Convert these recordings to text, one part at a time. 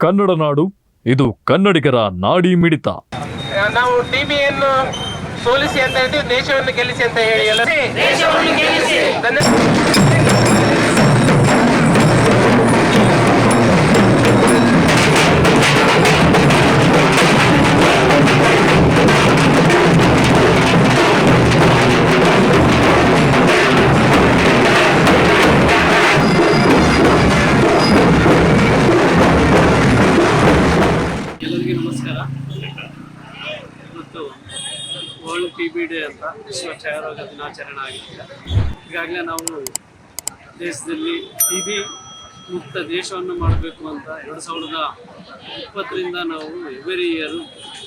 ಕನ್ನಡ ನಾಡು ಇದು ಕನ್ನಡಿಗರ ನಾಡಿ ಮಿಡಿತ. ನಾವು ಟಿಬಿಯನ್ನು ಸೋಲಿಸಿ ಅಂತ ಹೇಳ್ತೀವಿ ದೇಶವನ್ನು ಗೆಲ್ಲಿಸಿ ಅಂತ ಹೇಳಿ ಎಲ್ಲ ಇವತ್ತು ವರ್ಲ್ಡ್ ಟಿ ಬಿ ಡೇ ಅಂತ ವಿಶ್ವ ಕ್ಷಯರೋಗ ದಿನಾಚರಣೆ ಆಗಿದೆ ಈಗಾಗಲೇ ನಾವು ದೇಶದಲ್ಲಿ ಟಿ ಬಿ ಮುಕ್ತ ದೇಶವನ್ನು ಮಾಡಬೇಕು ಅಂತ ಎರಡು ಸಾವಿರದ ಇಪ್ಪತ್ತರಿಂದ ನಾವು ಎವ್ರಿ ಇಯರ್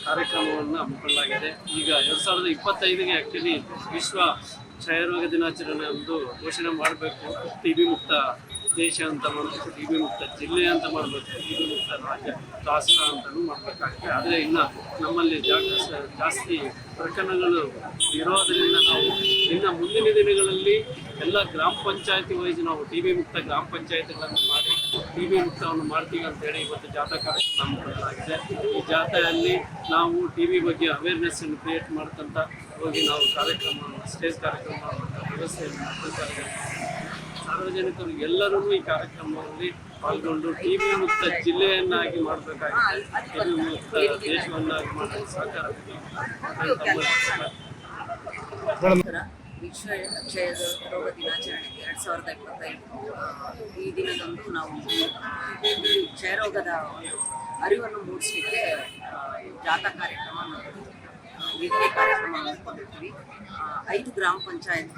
ಕಾರ್ಯಕ್ರಮವನ್ನು ಹಮ್ಮಿಕೊಳ್ಳಲಾಗಿದೆ. ಈಗ ಎರಡು ಸಾವಿರದ ಇಪ್ಪತ್ತೈದಿಗೆ ಆ್ಯಕ್ಚುಲಿ ವಿಶ್ವ ಕ್ಷಯರೋಗ ದಿನಾಚರಣೆ ಒಂದು ಘೋಷಣೆ ಮಾಡಬೇಕು. ಟಿ ಬಿ ಮುಕ್ತ ದೇಶ ಅಂತ ಮಾಡಬೇಕು ಟಿ ಬಿ ಮುಕ್ತ ಜಿಲ್ಲೆ ಅಂತ ಮಾಡಬೇಕು ಟಿ ಬಿ ಮುಕ್ತ ರಾಜ್ಯ, ರಾಷ್ಟ್ರ ಅಂತಲೂ ಮಾಡಬೇಕಾಗಿದೆ ಆದರೆ ಇನ್ನು ನಮ್ಮಲ್ಲಿ ಜಾಸ್ತಿ ಪ್ರಕರಣಗಳು ಇರೋದರಿಂದ ನಾವು ಇನ್ನು ಮುಂದಿನ ದಿನಗಳಲ್ಲಿ ಎಲ್ಲ ಗ್ರಾಮ ಪಂಚಾಯತಿ ವೈಸ್ ನಾವು ಟಿ ಬಿ ಮುಕ್ತ ಗ್ರಾಮ ಪಂಚಾಯತಿಗಳನ್ನು ಮಾಡಿ ಟಿ ಬಿ ಮುಕ್ತವನ್ನು ಮಾಡ್ತೀವಿ ಅಂತೇಳಿ ಇವತ್ತು ಜಾಥಾ ಕಾರ್ಯಕ್ರಮ ಹಮ್ಮಿಕೊಳ್ಳಲಾಗಿದೆ ಈ ಜಾಥೆಯಲ್ಲಿ ನಾವು ಟಿ ಬಿ ಬಗ್ಗೆ ಅವೇರ್ನೆಸ್ಸನ್ನು ಕ್ರಿಯೇಟ್ ಮಾಡ್ತಂತ ಹೋಗಿ ನಾವು ಕಾರ್ಯಕ್ರಮವನ್ನು ಸ್ಟೇಜ್ ಕಾರ್ಯಕ್ರಮ, ವ್ಯವಸ್ಥೆಯನ್ನು ಇದ್ದೇವೆ. ಸಾರ್ವಜನಿಕರು ಎಲ್ಲರೂ ಈ ಕಾರ್ಯಕ್ರಮದಲ್ಲಿ ಪಾಲ್ಗೊಂಡು ಟಿವಿ ಮುಕ್ತ ಜಿಲ್ಲೆಯನ್ನಾಗಿ ಮಾಡಬೇಕಾಗಿದೆ ಟಿವಿ ಮುಕ್ತ ದೇಶವನ್ನಾಗಿ ಮಾಡಲು. ವಿಶ್ವ ಕ್ಷಯ ರೋಗ ದಿನಾಚರಣೆ ಎರಡು ಸಾವಿರದ ಇಪ್ಪತ್ತೈದು ಈ ದಿನದಂದು ನಾವು ಕ್ಷಯರೋಗದ ಒಂದು ಅರಿವನ್ನು ಮೂಡಿಸಲಿಕ್ಕೆ ಜಾಥಾ ಕಾರ್ಯಕ್ರಮ ವೇದಿಕೆ ಕಾರ್ಯಕ್ರಮ ಆ, ಐದು ಗ್ರಾಮ ಪಂಚಾಯತ್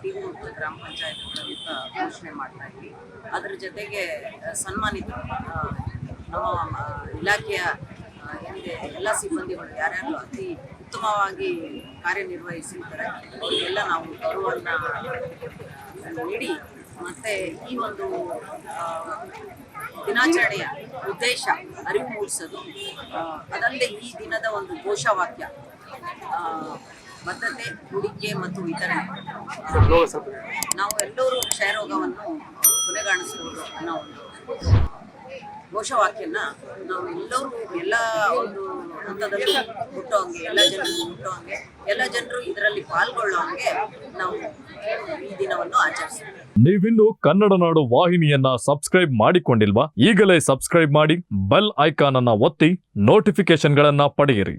ಟಿವಿ ಮುಕ್ತ ಗ್ರಾಮ ಪಂಚಾಯತ್ಗಳಂತ ಘೋಷಣೆ ಮಾಡ್ತಾ ಇದ್ವಿ. ಅದರ ಜೊತೆಗೆ ಸನ್ಮಾನಿತ ನಮ್ಮ ಇಲಾಖೆಯ ಹಿಂದೆ ಎಲ್ಲ ಸಿಬ್ಬಂದಿಗಳು ಯಾರ್ಯಾರು ಅತಿ ಉತ್ತಮವಾಗಿ ಕಾರ್ಯನಿರ್ವಹಿಸಿರ್ತಾರೆ ಅವರಿಗೆಲ್ಲ ನಾವು ಗೌರವವನ್ನು ನೀಡಿ ಮತ್ತೆ ಈ ಒಂದು ದಿನಾಚರಣೆಯ ಉದ್ದೇಶ ಅರಿವು ಮೂಡಿಸೋದು ಅದಲ್ಲದೆ ಈ ದಿನದ ಒಂದು ಘೋಷವಾಕ್ಯ ಆ, ಬದ್ಧತೆ ಹೂಡಿಕೆ ಮತ್ತು ವಿತರಣೆ. ನಾವು ಎಲ್ಲರೂ ಕ್ಷಯರೋಗವನ್ನು ಕೊನೆಗಾಣಿಸುವುದು ಅನ್ನೋ ಒಂದು ಘೋಷವಾಕ್ಯನ ನಾವು ಎಲ್ಲರೂ ಎಲ್ಲ ಒಂದು ಹಂತದಲ್ಲೂ ಮುಟ್ಟೋ ಹಂಗೆ ಎಲ್ಲ ಜನರು ಮುಟ್ಟೋ ಹಂಗೆ ಎಲ್ಲ ಜನರು ಇದರಲ್ಲಿ ಪಾಲ್ಗೊಳ್ಳೋ ಹಂಗೆ ನಾವು ಈ ದಿನವನ್ನು ಆಚರಿಸ್ತೀವಿ. ನೀವಿನ್ನು ಕನ್ನಡ ನಾಡು ವಾಹಿನಿಯನ್ನ ಸಬ್ಸ್ಕ್ರೈಬ್ ಮಾಡಿಕೊಂಡಿಲ್ವಾ? ಈಗಲೇ ಸಬ್ಸ್ಕ್ರೈಬ್ ಮಾಡಿ ಬೆಲ್ ಐಕಾನ್ ಅನ್ನ ಒತ್ತಿ ನೋಟಿಫಿಕೇಶನ್ಗಳನ್ನ ಪಡೆಯಿರಿ.